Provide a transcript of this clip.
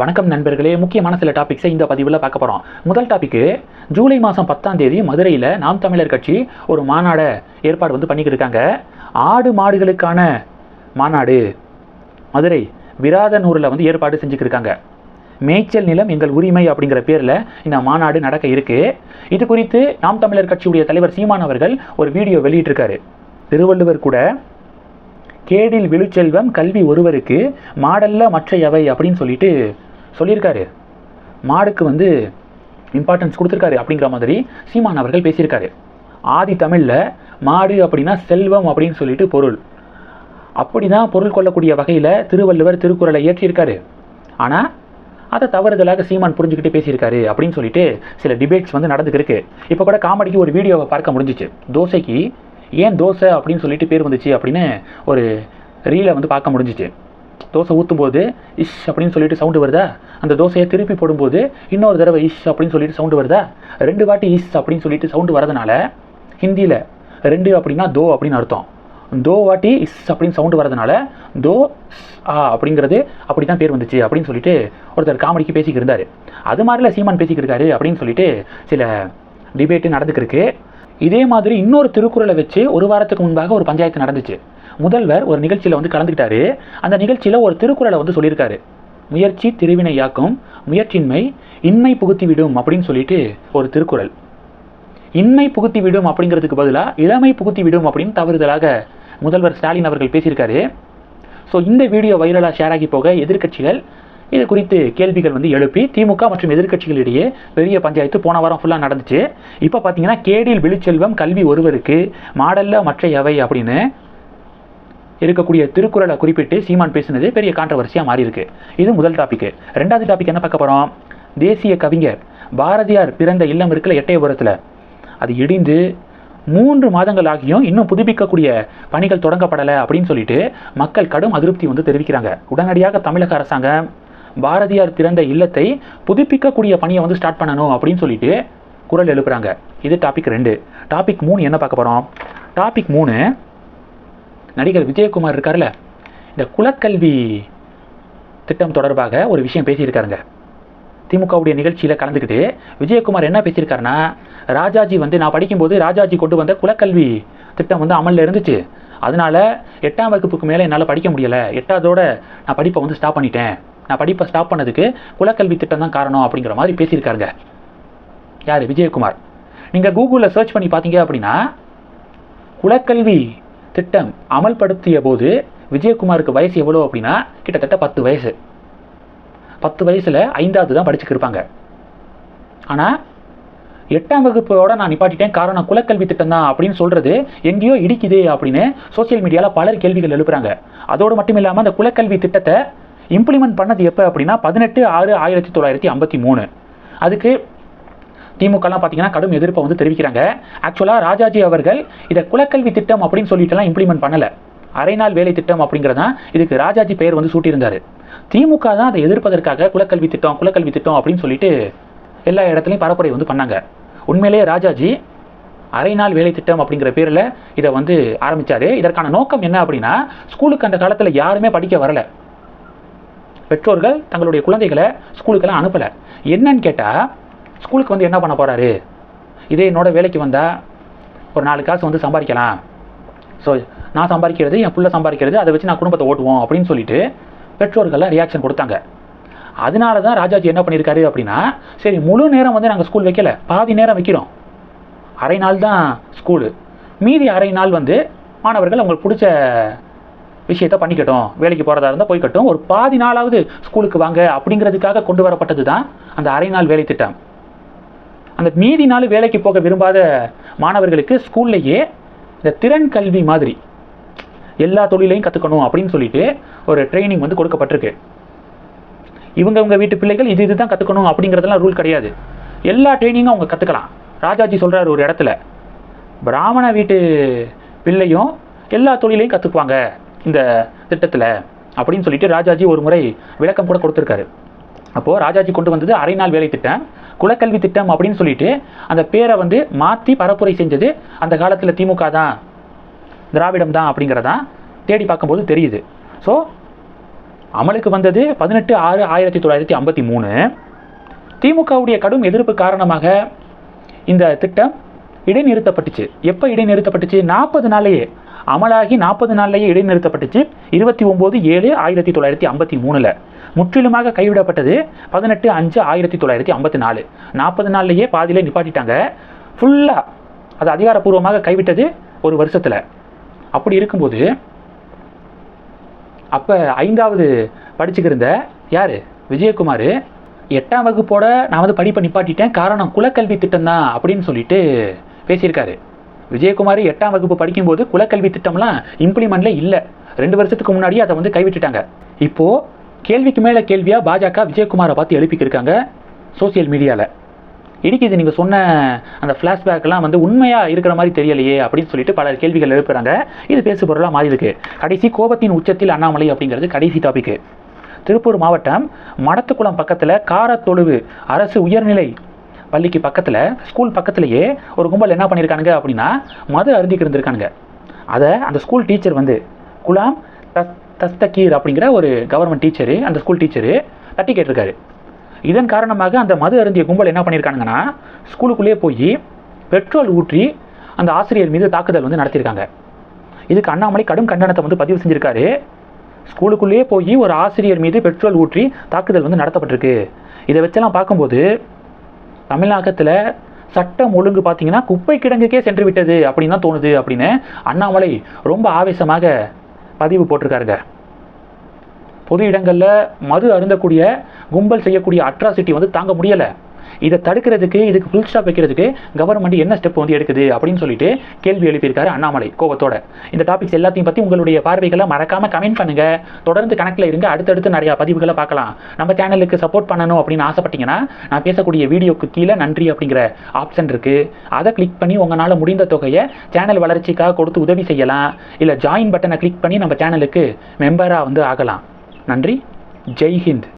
வணக்கம் நண்பர்களே. முக்கியமான சில டாபிக்ஸை இந்த பதிவில் பார்க்க போகிறோம் முதல் டாபிக்கு ஜூலை மாதம் பத்தாம் தேதி மதுரையில் நாம் தமிழர் கட்சி ஒரு மாநாடை ஏற்பாடு வந்து பண்ணிக்கிட்டு இருக்காங்க. ஆடு மாடுகளுக்கான மாநாடு மதுரை விராதனூரில் வந்து ஏற்பாடு செஞ்சுக்கிட்டு இருக்காங்க. மேய்ச்சல் நிலம் எங்கள் உரிமை அப்படிங்கிற பேரில் இந்த மாநாடு நடக்க இருக்கு. இது குறித்து நாம் தமிழர் கட்சியுடைய தலைவர் சீமான் அவர்கள் ஒரு வீடியோ வெளியிட்டிருக்காரு. திருவள்ளுவர் கூட கேடில் விழுச்செல்வம் கல்வி ஒருவருக்கு மாடல்ல மற்ற எவை அப்படின்னு சொல்லிட்டு சொல்லியிருக்காரு. மாடுக்கு வந்து இம்பார்ட்டன்ஸ் கொடுத்துருக்காரு அப்படிங்கிற மாதிரி சீமான் அவர்கள் பேசியிருக்காரு. ஆதி தமிழில் மாடு அப்படின்னா செல்வம் அப்படின்னு சொல்லிட்டு பொருள். அப்படி தான் பொருள் கொள்ளக்கூடிய வகையில் திருவள்ளுவர் திருக்குறளை ஏற்றியிருக்காரு ஆனால் அதை தவறுதலாக சீமான் புரிஞ்சுக்கிட்டு பேசியிருக்காரு அப்படின்னு சொல்லிட்டு சில டிபேட்ஸ் வந்து நடந்துக்கிருக்கு. இப்போ கூட காமெடிக்கு ஒரு வீடியோவை பார்க்க முடிஞ்சிச்சு. தோசைக்கு ஏன் தோசை அப்படின்னு சொல்லிட்டு பேர் வந்துச்சு அப்படின்னு ஒரு ரீலை வந்து பார்க்க முடிஞ்சிச்சு. தோசை ஊற்றும் போது இஷ் அப்படின்னு சொல்லிட்டு சவுண்டு வருதா? அந்த தோசையை திருப்பி போடும்போது இன்னொரு தடவை இஷ் அப்படின்னு சொல்லிட்டு சவுண்டு வருதா? ரெண்டு வாட்டி இஷ் அப்படின்னு சொல்லிட்டு சவுண்டு வரதுனால ஹிந்தியில் ரெண்டு அப்படின்னா தோ அப்படின்னு அர்த்தம். தோ வாட்டி இஸ் அப்படின்னு சவுண்டு வரதுனால தோ ஆ அப்படிங்கிறது அப்படி தான் பேர் வந்துச்சு அப்படின்னு சொல்லிட்டு ஒருத்தர் காமெடிக்கு பேசிக்கிட்டு இருந்தார். அது மாதிரில சீமான் பேசிக்கிருக்காரு அப்படின்னு சொல்லிட்டு சில டிபேட்டு நடந்துக்கிருக்கு இதே மாதிரி இன்னொரு திருக்குறளை வச்சு ஒரு வாரத்துக்கு முன்பாக ஒரு பஞ்சாயத்து நடந்துச்சு. முதல்வர் ஒரு நிகழ்ச்சியில் வந்து கலந்துக்கிட்டாரு. அந்த நிகழ்ச்சியில் ஒரு திருக்குறளை வந்து சொல்லியிருக்காரு. முயற்சி திருவினையாக்கும் முயற்சின்மை இன்மை புகுத்திவிடும் அப்படின்னு சொல்லிட்டு ஒரு திருக்குறள். இன்மை புகுத்தி விடும் அப்படிங்கிறதுக்கு பதிலாக இளமை புகுத்தி விடும் அப்படின்னு தவறுதலாக முதல்வர் ஸ்டாலின் அவர்கள் பேசியிருக்காரு. ஸோ இந்த வீடியோ வைரலாக ஷேர் ஆகி போக எதிர்கட்சிகள் இது குறித்து கேள்விகள் வந்து எழுப்பி திமுக மற்றும் எதிர்க்கட்சிகளிடையே பெரிய பஞ்சாயத்து போன வாரம் ஃபுல்லாக நடந்துச்சு. இப்போ பார்த்தீங்கன்னா கேடில் விழுச்செல்வம் கல்வி ஒருவருக்கு மாடல்ல மற்ற எவை அப்படின்னு இருக்கக்கூடிய திருக்குறளை குறிப்பிட்டு சீமான் பேசினது பெரிய கான்ட்ரவர்சியாக மாறி இருக்கு இது முதல் டாபிக் ரெண்டாவது டாபிக் என்ன பார்க்க போகிறோம் தேசிய கவிஞர் பாரதியார் பிறந்த இல்லம் இருக்குல்ல எட்டயபுரத்தில். அது இடிந்து மூன்று மாதங்கள் ஆகியும் இன்னும் புதுப்பிக்கக்கூடிய பணிகள் தொடங்கப்படலை அப்படின்னு சொல்லிட்டு மக்கள் கடும் அதிருப்தி வந்து தெரிவிக்கிறாங்க. உடனடியாக தமிழக அரசாங்கம் பாரதியார் பிறந்த இல்லத்தை புதுப்பிக்கக்கூடிய பணியை வந்து ஸ்டார்ட் பண்ணணும் அப்படின்னு சொல்லிட்டு குரல் எழுப்புறாங்க. இது டாபிக் ரெண்டு. டாபிக் மூணு என்ன பார்க்க போகிறோம் டாபிக் மூணு நடிகர் விஜயகுமார் இருக்கார்ல இந்த குலக்கல்வி திட்டம் தொடர்பாக ஒரு விஷயம் பேசியிருக்காருங்க. திமுகவுடைய நிகழ்ச்சியில் கலந்துக்கிட்டு விஜயகுமார் என்ன பேசியிருக்காருன்னா ராஜாஜி வந்து நான் படிக்கும்போது ராஜாஜி கொண்டு வந்த குலக்கல்வி திட்டம் வந்து அமலில் இருந்துச்சு. அதனால எட்டாம் வகுப்புக்கு மேலே என்னால் படிக்க முடியலை. எட்டாவதோட நான் படிப்பை வந்து ஸ்டாப் பண்ணிட்டேன். நான் படிப்பை ஸ்டாப் பண்ணதுக்கு குலக்கல்வி திட்டம் தான் காரணம் அப்படிங்கிற மாதிரி பேசியிருக்காருங்க. யார்? விஜயகுமார். நீங்கள் கூகுளில் சர்ச் பண்ணி பார்த்தீங்க அப்படின்னா குலக்கல்வி திட்டம் அமல்படுத்திய போது விஜயகுமாருக்கு வயசு எவ்வளோ அப்படின்னா கிட்டத்தட்ட பத்து வயசு. பத்து வயசில் ஐந்தாவது தான் படிச்சுக்கிருப்பாங்க ஆனால் எட்டாம் வகுப்போட நான் நிப்பாட்டிட்டேன் காரணம் குலக்கல்வி திட்டம் தான் அப்படின்னு சொல்கிறது எங்கேயோ இடிக்குதே அப்படின்னு சோசியல் மீடியாவில் பலர் கேள்விகள் எழுப்புறாங்க. அதோடு மட்டும் இல்லாமல் அந்த குலக்கல்வி திட்டத்தை இம்ப்ளிமெண்ட் பண்ணது எப்போ அப்படின்னா பதினெட்டு ஆறு ஆயிரத்தி தொள்ளாயிரத்தி ஐம்பத்தி மூணு. அதுக்கு திமுகலாம் பார்த்தீங்கன்னா கடும் எதிர்ப்பை வந்து தெரிவிக்கிறாங்க. ஆக்சுவலாக ராஜாஜி அவர்கள் இதை குலக்கல்வி திட்டம் அப்படின்னு சொல்லிட்டுலாம் இம்ப்ளிமெண்ட் பண்ணலை. அரைநாள் வேலை திட்டம் அப்படிங்கிறதான் இதுக்கு ராஜாஜி பெயர் வந்து சூட்டியிருந்தார். திமுக தான் அதை எதிர்ப்பதற்காக குலக்கல்வி திட்டம் குலக்கல்வி திட்டம் அப்படின்னு சொல்லிட்டு எல்லா இடத்துலையும் பரப்புரை வந்து பண்ணாங்க. உண்மையிலேயே ராஜாஜி அரைநாள் வேலை திட்டம் அப்படிங்கிற பேரில் இதை வந்து ஆரம்பித்தார் இதற்கான நோக்கம் என்ன அப்படின்னா ஸ்கூலுக்கு அந்த காலத்தில் யாருமே படிக்க வரல. பெற்றோர்கள் தங்களுடைய குழந்தைகளை ஸ்கூலுக்கெல்லாம் அனுப்பலை. என்னன்னு கேட்டால் ஸ்கூலுக்கு வந்து என்ன பண்ண போகிறாரு இதே என்னோட வேலைக்கு வந்தால் ஒரு நாலு காசு வந்து சம்பாதிக்கலாம். ஸோ நான் சம்பாதிக்கிறது என் பிள்ளை சம்பாதிக்கிறது அதை வச்சு நான் குடும்பத்தை ஓட்டுவோம் அப்படின்னு சொல்லிட்டு பெற்றோர்கள்லாம் ரியாக்ஷன் கொடுத்தாங்க. அதனால தான் ராஜாஜி என்ன பண்ணியிருக்காரு அப்படின்னா சரி முழு நேரம் வந்து நாங்கள் ஸ்கூல் வைக்கல பாதி நேரம் வைக்கிறோம். அரை நாள் தான் ஸ்கூலு மீதி அரை நாள் வந்து மாணவர்கள் அவங்களுக்கு பிடிச்ச விஷயத்த பண்ணிக்கட்டும். வேலைக்கு போகிறதா இருந்தால் போய்க்கட்டும். ஒரு பாதி நாளாவது ஸ்கூலுக்கு வாங்க அப்படிங்கிறதுக்காக கொண்டு வரப்பட்டது தான் அந்த அரை நாள் வேலை திட்டம். அந்த மீதி நாள் வேலைக்கு போக விரும்பாத மாணவர்களுக்கு ஸ்கூல்லையே இந்த திறன் கல்வி மாதிரி எல்லா தொழிலையும் கற்றுக்கணும் அப்படின்னு சொல்லிட்டு ஒரு ட்ரைனிங் வந்து கொடுக்கப்பட்டிருக்கு. இவங்க இவங்க வீட்டு பிள்ளைகள் இது இதுதான் கற்றுக்கணும் அப்படிங்கிறதெல்லாம் ரூல் கிடையாது. எல்லா ட்ரைனிங்கும் அவங்க கற்றுக்கலாம் ராஜாஜி சொல்கிறார் ஒரு இடத்துல. பிராமண வீட்டு பிள்ளையும் எல்லா தொழிலையும் கற்றுக்குவாங்க இந்த திட்டத்தில் அப்படின்னு சொல்லிட்டு ராஜாஜி ஒரு முறை விளக்கம் கூட கொடுத்துருக்காரு. அப்போது ராஜாஜி கொண்டு வந்தது அரை நாள் வேலை திட்டம் குலக்கல்வி திட்டம் அப்படின்னு சொல்லிட்டு அந்த பேரை வந்து மாற்றி பரப்புரை செஞ்சது அந்த காலத்தில் திமுக தான் திராவிடம் தான் அப்படிங்கிறதான் தேடி பார்க்கும்போது தெரியுது. ஸோ அமலுக்கு வந்தது பதினெட்டு ஆறு ஆயிரத்தி தொள்ளாயிரத்தி ஐம்பத்தி மூணு. திமுகவுடைய கடும் எதிர்ப்பு காரணமாக இந்த திட்டம் இடைநிறுத்தப்பட்டுச்சு. எப்போ இடைநிறுத்தப்பட்டுச்சு? நாற்பது நாளையே. அமலாகி நாற்பது நாள்லேயே இடைநிறுத்தப்பட்டுச்சு. இருபத்தி ஒம்பது ஏழு ஆயிரத்தி தொள்ளாயிரத்தி ஐம்பத்தி மூணில். முற்றிலுமாக கைவிடப்பட்டது பதினெட்டு அஞ்சு ஆயிரத்தி தொள்ளாயிரத்தி ஐம்பத்தி நாலு. நாற்பது நாள்லையே பாதியிலே நிப்பாட்டிட்டாங்க. ஃபுல்லாக அது அதிகாரப்பூர்வமாக கைவிட்டது ஒரு வருஷத்தில். அப்படி இருக்கும்போது அப்போ ஐந்தாவது படிச்சுக்கிருந்த யார்? விஜயகுமார் எட்டாம் வகுப்போட நான் வந்து படிப்பை நிப்பாட்டிட்டேன். காரணம் குலக்கல்வி திட்டம் தான் அப்படின்னு சொல்லிட்டு பேசியிருக்காரு. விஜயகுமார் எட்டாம் வகுப்பு படிக்கும்போது குலக்கல்வி திட்டம்லாம் இம்ப்ளிமெண்ட்ல இல்லை. ரெண்டு வருஷத்துக்கு முன்னாடியே அதை வந்து கைவிட்டுட்டாங்க. இப்போது கேள்விக்கு மேலே கேள்வியாக பாஜக விஜயகுமாரை பார்த்து எழுப்பிக்கிருக்காங்க சோசியல் மீடியாவில் இடிக்குது நீங்கள் சொன்ன அந்த ஃப்ளாஷ்பேக்லாம் வந்து உண்மையாக இருக்கிற மாதிரி தெரியலையே அப்படின்னு சொல்லிட்டு பல கேள்விகள் எழுப்புறாங்க. இது பேசு பொருளாக மாறி இருக்கு. கடைசி கோபத்தின் உச்சத்தில் அண்ணாமலை அப்படிங்கிறது கடைசி டாபிக் திருப்பூர் மாவட்டம் மடத்துக்குளம் பக்கத்தில் காரத்தொழுவு அரசு உயர்நிலை பள்ளிக்கு பக்கத்தில் ஸ்கூல் பக்கத்துலேயே ஒரு கும்பல் என்ன பண்ணியிருக்கானுங்க அப்படின்னா மது அருந்திக்கு இருந்திருக்கானுங்க. அதை அந்த ஸ்கூல் டீச்சர் வந்து குலாம் தஸ் தஸ்தகீர் அப்படிங்கிற ஒரு கவர்மெண்ட் டீச்சரு அந்த ஸ்கூல் டீச்சரு தட்டி கேட்டிருக்காரு. இதன் காரணமாக அந்த மது அருந்திய கும்பல் என்ன பண்ணியிருக்கானுங்கன்னா ஸ்கூலுக்குள்ளேயே போய் பெட்ரோல் ஊற்றி அந்த ஆசிரியர் மீது தாக்குதல் வந்து நடத்தியிருக்காங்க. இதுக்கு அண்ணாமலை கடும் கண்டனத்தை வந்து பதிவு செஞ்சுருக்காரு. ஸ்கூலுக்குள்ளேயே போய் ஒரு ஆசிரியர் மீது பெட்ரோல் ஊற்றி தாக்குதல் வந்து நடத்தப்பட்டிருக்கு. இதை வச்செல்லாம் பார்க்கும்போது தமிழகத்தில் சட்டம் ஒழுங்கு பார்த்தீங்கன்னா குப்பை கிடங்குக்கே சென்று விட்டது அப்படின்னு தான் தோணுது அப்படின்னு அண்ணாமலை ரொம்ப ஆவேசமாக பதிவு போட்டிருக்காருங்க. பொது இடங்களில் மது அருந்தக்கூடிய கும்பல் செய்யக்கூடிய அட்ராசிட்டி வந்து தாங்க முடியலை. இதை தடுக்கிறதுக்கு இதுக்கு ஃபுல் ஸ்டாப் வைக்கிறதுக்கு கவர்மெண்ட் என்ன ஸ்டெப் வந்து எடுக்குது அப்படின்னு சொல்லிட்டு கேள்வி எழுப்பியிருக்காரு அண்ணாமலை கோபத்தோட. இந்த டாபிக்ஸ் எல்லாத்தையும் பற்றி உங்களுடைய பார்வைகளை மறக்காம கமெண்ட் பண்ணுங்க. தொடர்ந்து கணக்கில் இருங்க. அடுத்தடுத்து நிறைய பதிவுகளை பார்க்கலாம். நம்ம சேனலுக்கு சப்போர்ட் பண்ணணும் அப்படின்னு ஆசைப்பட்டீங்கன்னா நான் பேசக்கூடிய வீடியோக்கு கீழே நன்றி அப்படிங்கிற ஆப்ஷன் இருக்கு. அதை கிளிக் பண்ணி உங்களால் முடிந்த தொகையை சேனல் வளர்ச்சிக்காக கொடுத்து உதவி செய்யலாம். இல்லை ஜாயின் பட்டனை கிளிக் பண்ணி நம்ம சேனலுக்கு மெம்பராக வந்து ஆகலாம். நன்றி. ஜெய் ஹிந்த்.